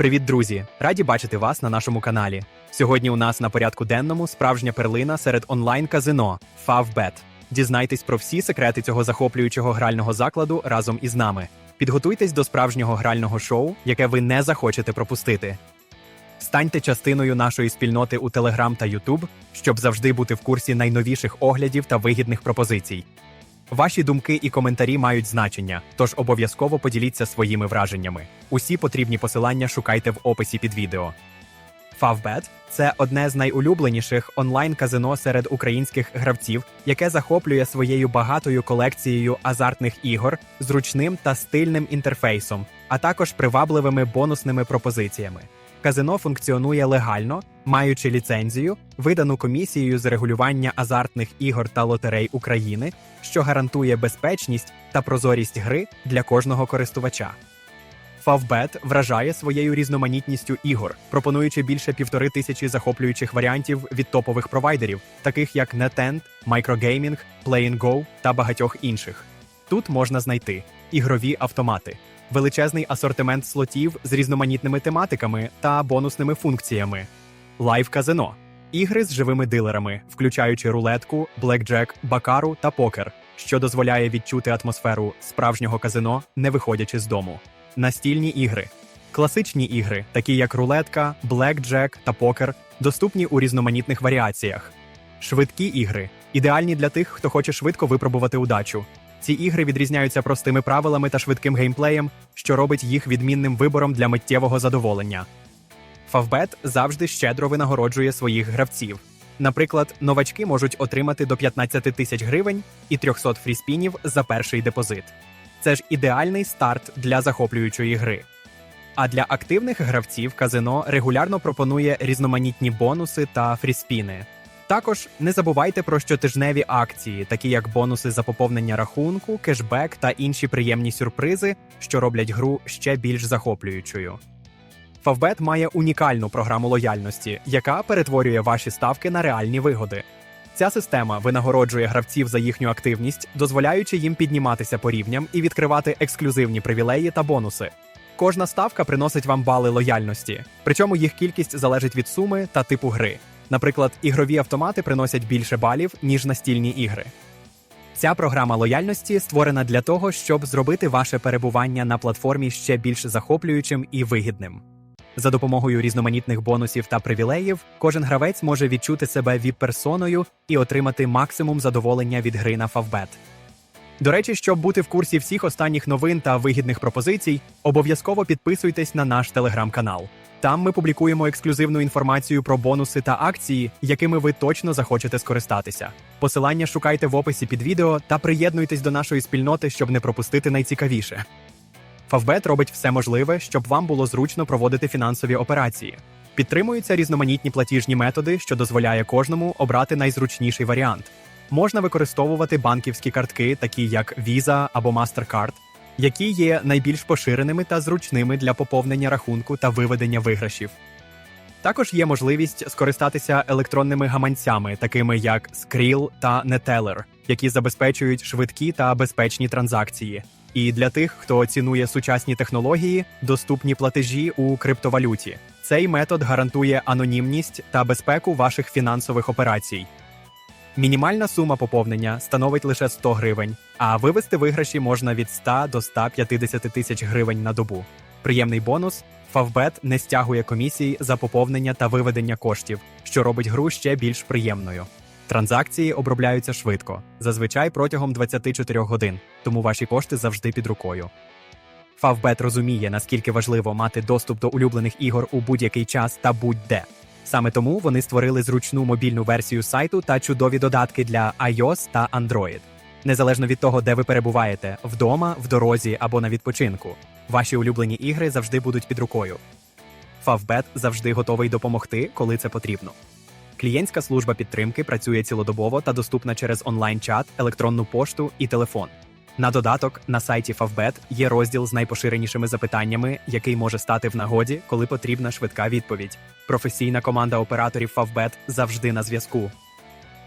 Привіт, друзі! Раді бачити вас на нашому каналі. Сьогодні у нас на порядку денному справжня перлина серед онлайн-казино Favbet. Дізнайтесь про всі секрети цього захоплюючого грального закладу разом із нами. Підготуйтесь до справжнього грального шоу, яке ви не захочете пропустити. Станьте частиною нашої спільноти у Telegram та YouTube, щоб завжди бути в курсі найновіших оглядів та вигідних пропозицій. Ваші думки і коментарі мають значення, тож обов'язково поділіться своїми враженнями. Усі потрібні посилання шукайте в описі під відео. Favbet – це одне з найулюбленіших онлайн-казино серед українських гравців, яке захоплює своєю багатою колекцією азартних ігор, зручним та стильним інтерфейсом, а також привабливими бонусними пропозиціями. Казино функціонує легально, маючи ліцензію, видану комісією з регулювання азартних ігор та лотерей України, що гарантує безпечність та прозорість гри для кожного користувача. Favbet вражає своєю різноманітністю ігор, пропонуючи більше півтори тисячі захоплюючих варіантів від топових провайдерів, таких як NetEnt, Microgaming, Play Go та багатьох інших. Тут можна знайти ігрові автомати, величезний асортимент слотів з різноманітними тематиками та бонусними функціями, лайв-казино, ігри з живими дилерами, включаючи рулетку, блекджек, бакару та покер, що дозволяє відчути атмосферу справжнього казино, не виходячи з дому. Настільні ігри. Класичні ігри, такі як рулетка, блекджек та покер, доступні у різноманітних варіаціях. Швидкі ігри ідеальні для тих, хто хоче швидко випробувати удачу. Ці ігри відрізняються простими правилами та швидким геймплеєм, що робить їх відмінним вибором для миттєвого задоволення. Favbet завжди щедро винагороджує своїх гравців. Наприклад, новачки можуть отримати до 15 тисяч гривень і 300 фріспінів за перший депозит. Це ж ідеальний старт для захоплюючої гри. А для активних гравців казино регулярно пропонує різноманітні бонуси та фріспіни. Також не забувайте про щотижневі акції, такі як бонуси за поповнення рахунку, кешбек та інші приємні сюрпризи, що роблять гру ще більш захоплюючою. Favbet має унікальну програму лояльності, яка перетворює ваші ставки на реальні вигоди. Ця система винагороджує гравців за їхню активність, дозволяючи їм підніматися по рівням і відкривати ексклюзивні привілеї та бонуси. Кожна ставка приносить вам бали лояльності, причому їх кількість залежить від суми та типу гри. Наприклад, ігрові автомати приносять більше балів, ніж настільні ігри. Ця програма лояльності створена для того, щоб зробити ваше перебування на платформі ще більш захоплюючим і вигідним. За допомогою різноманітних бонусів та привілеїв кожен гравець може відчути себе віп-персоною і отримати максимум задоволення від гри на Favbet. До речі, щоб бути в курсі всіх останніх новин та вигідних пропозицій, обов'язково підписуйтесь на наш телеграм-канал. Там ми публікуємо ексклюзивну інформацію про бонуси та акції, якими ви точно захочете скористатися. Посилання шукайте в описі під відео та приєднуйтесь до нашої спільноти, щоб не пропустити найцікавіше. Favbet робить все можливе, щоб вам було зручно проводити фінансові операції. Підтримуються різноманітні платіжні методи, що дозволяє кожному обрати найзручніший варіант. Можна використовувати банківські картки, такі як Visa або MasterCard, які є найбільш поширеними та зручними для поповнення рахунку та виведення виграшів. Також є можливість скористатися електронними гаманцями, такими як Skrill та Neteller, які забезпечують швидкі та безпечні транзакції. І для тих, хто цінує сучасні технології, доступні платежі у криптовалюті. Цей метод гарантує анонімність та безпеку ваших фінансових операцій. Мінімальна сума поповнення становить лише 100 гривень, а вивести виграші можна від 100 до 150 тисяч гривень на добу. Приємний бонус Favbet не стягує комісії за поповнення та виведення коштів, що робить гру ще більш приємною. Транзакції обробляються швидко, зазвичай протягом 24 годин, тому ваші кошти завжди під рукою. Favbet розуміє, наскільки важливо мати доступ до улюблених ігор у будь-який час та будь-де. Саме тому вони створили зручну мобільну версію сайту та чудові додатки для iOS та Android. Незалежно від того, де ви перебуваєте вдома, в дорозі або на відпочинку. Ваші улюблені ігри завжди будуть під рукою. Favbet завжди готовий допомогти, коли це потрібно. Клієнтська служба підтримки працює цілодобово та доступна через онлайн-чат, електронну пошту і телефон. На додаток на сайті Favbet є розділ з найпоширенішими запитаннями, який може стати в нагоді, коли потрібна швидка відповідь. Професійна команда операторів Favbet завжди на зв'язку.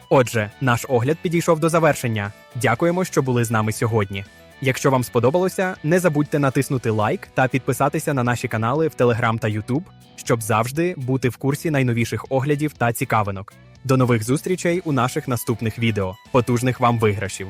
Отже, наш огляд підійшов до завершення. Дякуємо, що були з нами сьогодні. Якщо вам сподобалося, не забудьте натиснути лайк та підписатися на наші канали в Телеграм та Ютуб, щоб завжди бути в курсі найновіших оглядів та цікавинок. До нових зустрічей у наших наступних відео. Потужних вам виграшів!